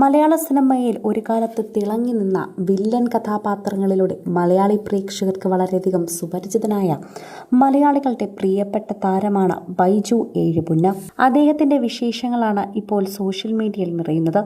മലയാള സിനിമയിൽ ഒരു കാലത്ത് തിളങ്ങി നിന്ന വില്ലൻ കഥാപാത്രങ്ങളിലൂടെ മലയാളി പ്രേക്ഷകർക്ക് വളരെയധികം സുപരിചിതനായ മലയാളികളുടെ പ്രിയപ്പെട്ട താരമാണ് ബൈജു ഏഴുപുന്ന. അദ്ദേഹത്തിന്റെ വിശേഷങ്ങളാണ് ഇപ്പോൾ സോഷ്യൽ മീഡിയയിൽ നിറയുന്നത്.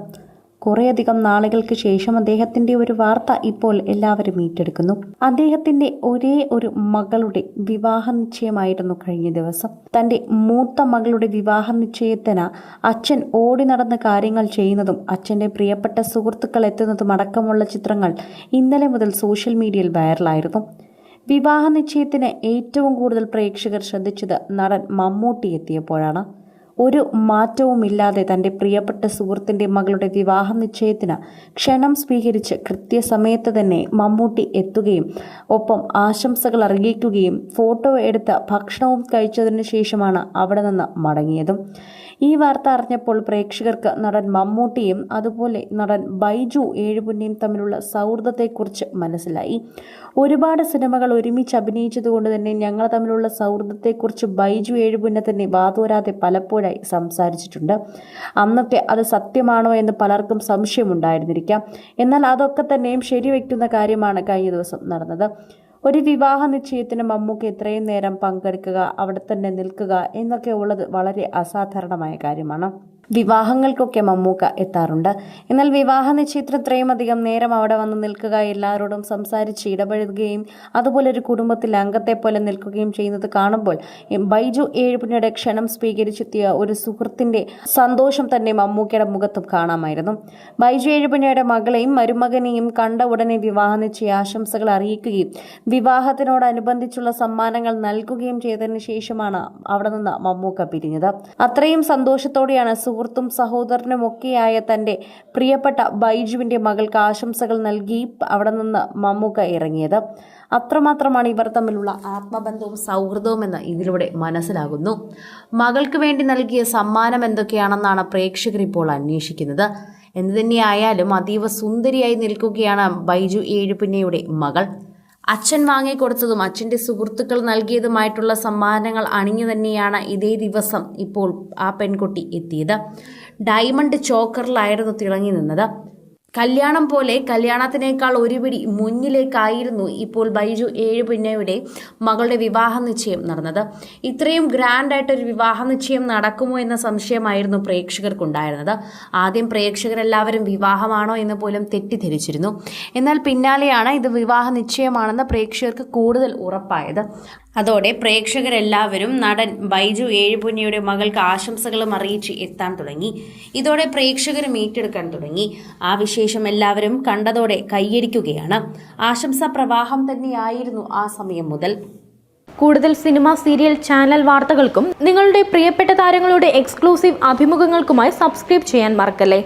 കുറേയധികം നാളുകൾക്ക് ശേഷം അദ്ദേഹത്തിന്റെ ഒരു വാർത്ത ഇപ്പോൾ എല്ലാവരും ഏറ്റെടുക്കുന്നു. അദ്ദേഹത്തിന്റെ ഒരേ ഒരു മകളുടെ വിവാഹ നിശ്ചയമായിരുന്നു കഴിഞ്ഞ ദിവസം. തന്റെ മൂത്ത മകളുടെ വിവാഹ നിശ്ചയത്തിന് അച്ഛൻ ഓടി നടന്ന് കാര്യങ്ങൾ ചെയ്യുന്നതും അച്ഛന്റെ പ്രിയപ്പെട്ട സുഹൃത്തുക്കൾ എത്തുന്നതും അടക്കമുള്ള ചിത്രങ്ങൾ ഇന്നലെ മുതൽ സോഷ്യൽ മീഡിയയിൽ വൈറലായിരുന്നു. വിവാഹ നിശ്ചയത്തിന് ഏറ്റവും കൂടുതൽ പ്രേക്ഷകർ ശ്രദ്ധിച്ചത് നടൻ മമ്മൂട്ടി എത്തിയപ്പോഴാണ്. ഒരു മാറ്റവുമില്ലാതെ തന്റെ പ്രിയപ്പെട്ട സുഹൃത്തിന്റെ മകളുടെ വിവാഹ നിശ്ചയത്തിന് ക്ഷണം സ്വീകരിച്ച് കൃത്യസമയത്ത് തന്നെ മമ്മൂട്ടി എത്തുകയും ഒപ്പം ആശംസകൾ അറിയിക്കുകയും ഫോട്ടോ എടുത്ത ഭക്ഷണവും കഴിച്ചതിന് ശേഷമാണ് അവിടെ നിന്ന് മടങ്ങിയതും. ഈ വാർത്ത അറിഞ്ഞപ്പോൾ പ്രേക്ഷകർക്ക് നടൻ മമ്മൂട്ടിയും അതുപോലെ നടൻ ബൈജു ഏഴുപുന്നയും തമ്മിലുള്ള സൗഹൃദത്തെക്കുറിച്ച് മനസ്സിലായി. ഒരുപാട് സിനിമകൾ ഒരുമിച്ച് അഭിനയിച്ചതുകൊണ്ട് തന്നെ ഞങ്ങൾ തമ്മിലുള്ള സൗഹൃദത്തെക്കുറിച്ച് ബൈജു ഏഴുപുന്ന തന്നെ വാതോരാതെ പലപ്പോഴായി സംസാരിച്ചിട്ടുണ്ട്. അന്നൊക്കെ അത് സത്യമാണോ എന്ന് പലർക്കും സംശയമുണ്ടായിരുന്നിരിക്കാം. എന്നാൽ അതൊക്കെ തന്നെയും ശരിവെക്കുന്ന കാര്യമാണ് കഴിഞ്ഞ ദിവസം നടന്നത്. ഒരു വിവാഹ നിശ്ചയത്തിന് മമ്മൂക്ക് ഇത്രയും നേരം പങ്കെടുക്കുക അവിടെ തന്നെ നിൽക്കുക എന്നൊക്കെ ഉള്ളത് വളരെ അസാധാരണമായ കാര്യമാണ്. വിവാഹങ്ങൾക്കൊക്കെ മമ്മൂക്ക എത്താറുണ്ട്. എന്നാൽ വിവാഹ നിശ്ചയത്തിന് ഇത്രയും അധികം നേരം അവിടെ വന്ന് നിൽക്കുക എല്ലാവരോടും സംസാരിച്ച് ഇടപഴകുകയും അതുപോലെ ഒരു കുടുംബത്തിൽ അംഗത്തെ പോലെ നിൽക്കുകയും ചെയ്യുന്നത് കാണുമ്പോൾ ബൈജു ഏഴുപിന്നയുടെ ക്ഷണം സ്വീകരിച്ചെത്തിയ ഒരു സുഹൃത്തിന്റെ സന്തോഷം തന്നെ മമ്മൂക്കയുടെ മുഖത്തും കാണാമായിരുന്നു. ബൈജു ഏഴുപിന്നയുടെ മകളെയും മരുമകനെയും കണ്ട ഉടനെ വിവാഹ നിശ്ചയ ആശംസകൾ അറിയിക്കുകയും വിവാഹത്തിനോടനുബന്ധിച്ചുള്ള സമ്മാനങ്ങൾ നൽകുകയും ചെയ്തതിനു ശേഷമാണ് അവിടെ നിന്ന് മമ്മൂക്ക പിരിഞ്ഞത്. അത്രയും സന്തോഷത്തോടെയാണ് സുഹൃത്തും സഹോദരനും ഒക്കെയായ തന്റെ പ്രിയപ്പെട്ട ബൈജുവിന്റെ മകൾക്ക് ആശംസകൾ നൽകി അവിടെ നിന്ന് മമ്മൂക്ക ഇറങ്ങിയത്. അത്രമാത്രമാണ് ഇവർ തമ്മിലുള്ള ആത്മബന്ധവും സൗഹൃദവും എന്ന് ഇതിലൂടെ മനസ്സിലാകുന്നു. മകൾക്ക് വേണ്ടി നൽകിയ സമ്മാനം എന്തൊക്കെയാണെന്നാണ് പ്രേക്ഷകർ ഇപ്പോൾ അന്വേഷിക്കുന്നത്. എന്തു തന്നെയായാലും അതീവ സുന്ദരിയായി നിൽക്കുകയാണ് ബൈജു ഏഴുപിന്നയുടെ മകൾ. അച്ഛൻ വാങ്ങിക്കൊടുത്തതും അച്ഛന്റെ സുഹൃത്തുക്കൾ നൽകിയതുമായിട്ടുള്ള സമ്മാനങ്ങൾ അണിഞ്ഞു തന്നെയാണ് ഇതേ ദിവസം ഇപ്പോൾ ആ പെൺകുട്ടി എത്തിയത്. ഡയമണ്ട് ചോക്കറിലായിരുന്നു തിളങ്ങി നിന്നത്. കല്യാണം പോലെ കല്യാണത്തിനേക്കാൾ ഒരുപിടി മുന്നിലേക്കായിരുന്നു ഇപ്പോൾ ബൈജു ഏഴ് പിന്നയുടെ മകളുടെ വിവാഹ നിശ്ചയം നടന്നത്. ഇത്രയും ഗ്രാൻഡായിട്ടൊരു വിവാഹ നിശ്ചയം നടക്കുമോ എന്ന സംശയമായിരുന്നു പ്രേക്ഷകർക്കുണ്ടായിരുന്നത്. ആദ്യം പ്രേക്ഷകരെല്ലാവരും വിവാഹമാണോ എന്ന് പോലും തെറ്റിദ്ധരിച്ചിരുന്നു. എന്നാൽ പിന്നാലെയാണ് ഇത് വിവാഹ നിശ്ചയമാണെന്ന് പ്രേക്ഷകർക്ക് കൂടുതൽ ഉറപ്പായത്. അതോടെ പ്രേക്ഷകരെല്ലാവരും നടൻ ബൈജു ഏഴുപുന്നിയുടെ മകൾക്ക് ആശംസകളും അറിയിച്ച് എത്താൻ തുടങ്ങി. ഇതോടെ പ്രേക്ഷകരും ഏറ്റെടുക്കാൻ തുടങ്ങി. ആ വിശേഷം എല്ലാവരും കണ്ടതോടെ കൈയടിക്കുകയാണ്. ആശംസാ പ്രവാഹം തന്നെയായിരുന്നു ആ സമയം മുതൽ. കൂടുതൽ സിനിമ സീരിയൽ ചാനൽ വാർത്തകൾക്കും നിങ്ങളുടെ പ്രിയപ്പെട്ട താരങ്ങളുടെ എക്സ്ക്ലൂസീവ് അഭിമുഖങ്ങൾക്കുമായി സബ്സ്ക്രൈബ് ചെയ്യാൻ മറക്കല്ലേ?